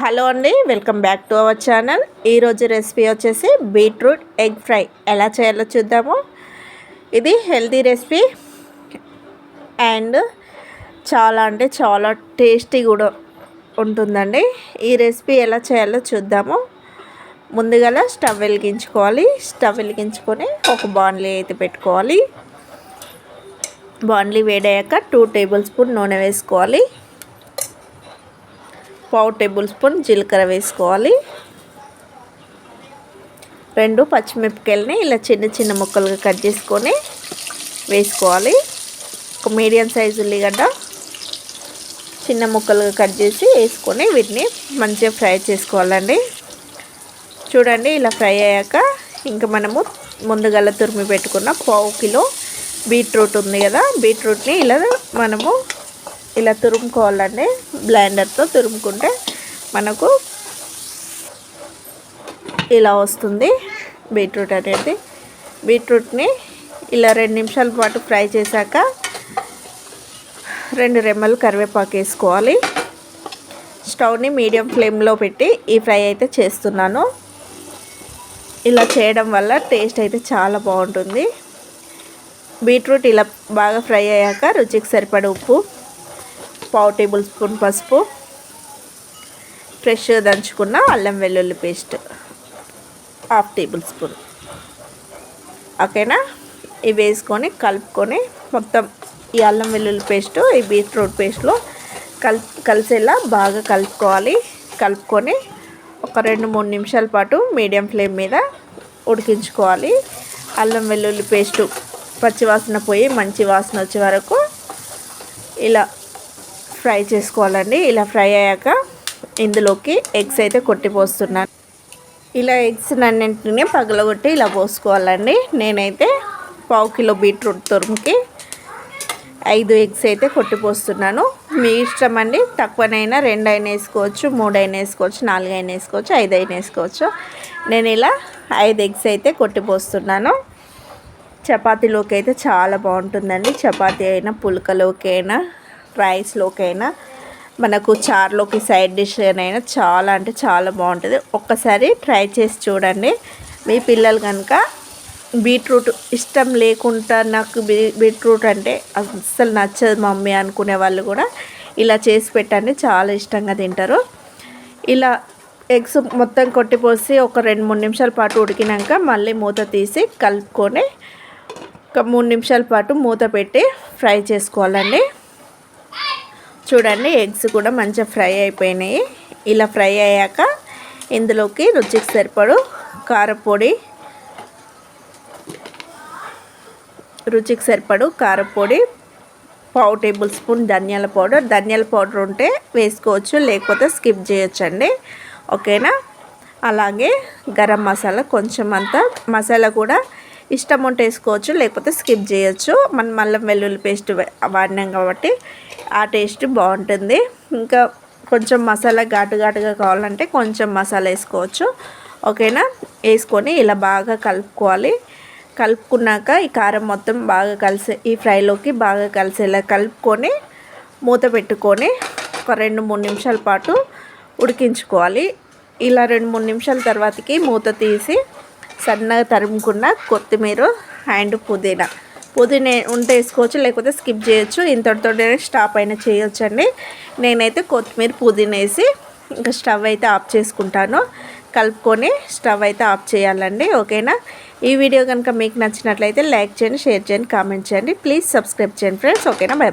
Hello అండి welcome back to our channel. ఈరోజు recipe వచ్చేసి బీట్రూట్ ఎగ్ ఫ్రై. ఎలా చేయాలో చూద్దాము. ఇది హెల్తీ రెసిపీ. అండ్ చాలా అంటే చాలా టేస్టీ కూడా ఉంటుందండి. ఈ రెసిపీ ఎలా చేయాలో చూద్దాము. ముందుగా స్టవ్ వెలిగించుకోవాలి. స్టవ్ వెలిగించుకొని ఒక బాండ్లీ అయితే పెట్టుకోవాలి. బాండ్లీ వేడయ్యాక టూ టేబుల్ స్పూన్ నూనె వేసుకోవాలి. పావు టేబుల్ స్పూన్ జీలకర్ర వేసుకోవాలి. రెండు పచ్చిమిరపకాయలని ఇలా చిన్న చిన్న ముక్కలుగా కట్ చేసుకొని వేసుకోవాలి. ఒక మీడియం సైజు ఉల్లిగడ్డ చిన్న ముక్కలుగా కట్ చేసి వేసుకొని వీటిని మంచిగా ఫ్రై చేసుకోవాలండి. చూడండి ఇలా ఫ్రై అయ్యాక ఇంకా మనము ముందుగల తురిమి పెట్టుకున్న పావు కిలో బీట్రూట్ ఉంది కదా బీట్రూట్ని ఇలా మనము ఇలా తురుముకోవాలండి. బ్లెండర్తో తురుముకుంటే మనకు ఇలా వస్తుంది బీట్రూట్ అనేది. బీట్రూట్ని ఇలా రెండు నిమిషాల పాటు ఫ్రై చేశాక రెండు రెమ్మలు కరివేపాకు వేసుకోవాలి. స్టవ్ని మీడియం ఫ్లేమ్లో పెట్టి ఈ ఫ్రై అయితే చేస్తున్నాను. ఇలా చేయడం వల్ల టేస్ట్ అయితే చాలా బాగుంటుంది. బీట్రూట్ ఇలా బాగా ఫ్రై అయ్యాక రుచికి సరిపడే ఉప్పు పావు టేబుల్ స్పూన్ పసుపు ఫ్రెష్గా దంచుకున్న అల్లం వెల్లుల్లి పేస్ట్ హాఫ్ టేబుల్ స్పూన్. ఓకేనా? ఇవి వేసుకొని కలుపుకొని మొత్తం ఈ అల్లం వెల్లుల్లి పేస్ట్ ఈ బీట్రూట్ పేస్ట్లో కల్ కలిసేలా బాగా కలుపుకోవాలి. కలుపుకొని ఒక రెండు మూడు నిమిషాల పాటు మీడియం ఫ్లేమ్ మీద ఉడికించుకోవాలి. అల్లం వెల్లుల్లి పేస్టు పచ్చివాసన పోయి మంచి వాసన వచ్చే వరకు ఇలా ఫ్రై చేసుకోవాలండి. ఇలా ఫ్రై అయ్యాక ఇందులోకి ఎగ్స్ అయితే కొట్టిపోస్తున్నాను. ఇలా ఎగ్స్ అన్నింటినీ పగలగొట్టి ఇలా పోసుకోవాలండి. నేనైతే పావు కిలో బీట్రూట్ తురుముకి ఐదు ఎగ్స్ అయితే కొట్టిపోస్తున్నాను. మీ ఇష్టం అండి. తక్కువనైనా రెండు అయినా వేసుకోవచ్చు మూడు అయినా వేసుకోవచ్చు నాలుగు అయినా వేసుకోవచ్చు ఐదు అయినా వేసుకోవచ్చు. నేను ఇలా ఐదు ఎగ్స్ అయితే కొట్టిపోస్తున్నాను. చపాతీలోకి అయితే చాలా బాగుంటుందండి. చపాతీ అయినా పులకలోకి అయినా రైస్లోకైనా మనకు చార్లోకి సైడ్ డిష్ అయినా చాలా అంటే చాలా బాగుంటుంది. ఒక్కసారి ట్రై చేసి చూడండి. మీ పిల్లలు కనుక బీట్రూట్ ఇష్టం లేకుండా నాకు బీ బీట్రూట్ అంటే అస్సలు నచ్చదు మమ్మీ అనుకునే వాళ్ళు కూడా ఇలా చేసి పెట్టండి. చాలా ఇష్టంగా తింటారు. ఇలా ఎగ్స్ మొత్తం కొట్టిపోసి ఒక రెండు మూడు నిమిషాల పాటు ఉడికినాక మళ్ళీ మూత తీసి కలుపుకొని ఒక మూడు నిమిషాల పాటు మూత పెట్టి ఫ్రై చేసుకోవాలండి. చూడండి ఎగ్స్ కూడా మంచిగా ఫ్రై అయిపోయినాయి. ఇలా ఫ్రై అయ్యాక ఇందులోకి రుచికి సరిపడు కారపొడి రుచికి సరిపడు కారపొడి పావు టేబుల్ స్పూన్ ధనియాల పౌడర్. ధనియాల పౌడర్ ఉంటే వేసుకోవచ్చు లేకపోతే స్కిప్ చేయొచ్చండి. ఓకేనా? అలాగే గరం మసాలా కొంచెం అంతా. మసాలా కూడా ఇష్టం ఉంటే వేసుకోవచ్చు లేకపోతే స్కిప్ చేయొచ్చు. మనం మళ్ళీ వెల్లుల్లి పేస్ట్ వాడినాం కాబట్టి ఆ టేస్ట్ బాగుంటుంది. ఇంకా కొంచెం మసాలా ఘాటు ఘాటుగా కావాలంటే కొంచెం మసాలా వేసుకోవచ్చు. ఓకేనా? వేసుకొని ఇలా బాగా కలుపుకోవాలి. కలుపుకున్నాక ఈ కారం మొత్తం బాగా కలిసే ఈ ఫ్రైలోకి బాగా కలిసేలా కలుపుకొని మూత పెట్టుకొని ఒక రెండు మూడు నిమిషాల పాటు ఉడికించుకోవాలి. ఇలా రెండు మూడు నిమిషాల తర్వాతకి మూత తీసి సన్నగా తరుముకున్న కొత్తిమీర అండ్ పుదీనా. పుదీనా ఉంటే వేసుకోవచ్చు లేకపోతే స్కిప్ చేయొచ్చు. ఇంతటితో స్టాప్ అయినా చేయొచ్చు అండి నేనైతే కొత్తిమీర పుదీనా వేసి ఇంకా స్టవ్ అయితే ఆఫ్ చేసుకుంటాను. కలుపుకొని స్టవ్ అయితే ఆఫ్ చేయాలండి ఓకేనా? ఈ వీడియో కనుక మీకు నచ్చినట్లయితే లైక్ చేయండి షేర్ చేయండి కామెంట్ చేయండి. ప్లీజ్ సబ్స్క్రైబ్ చేయండి ఫ్రెండ్స్ ఓకేనా? బై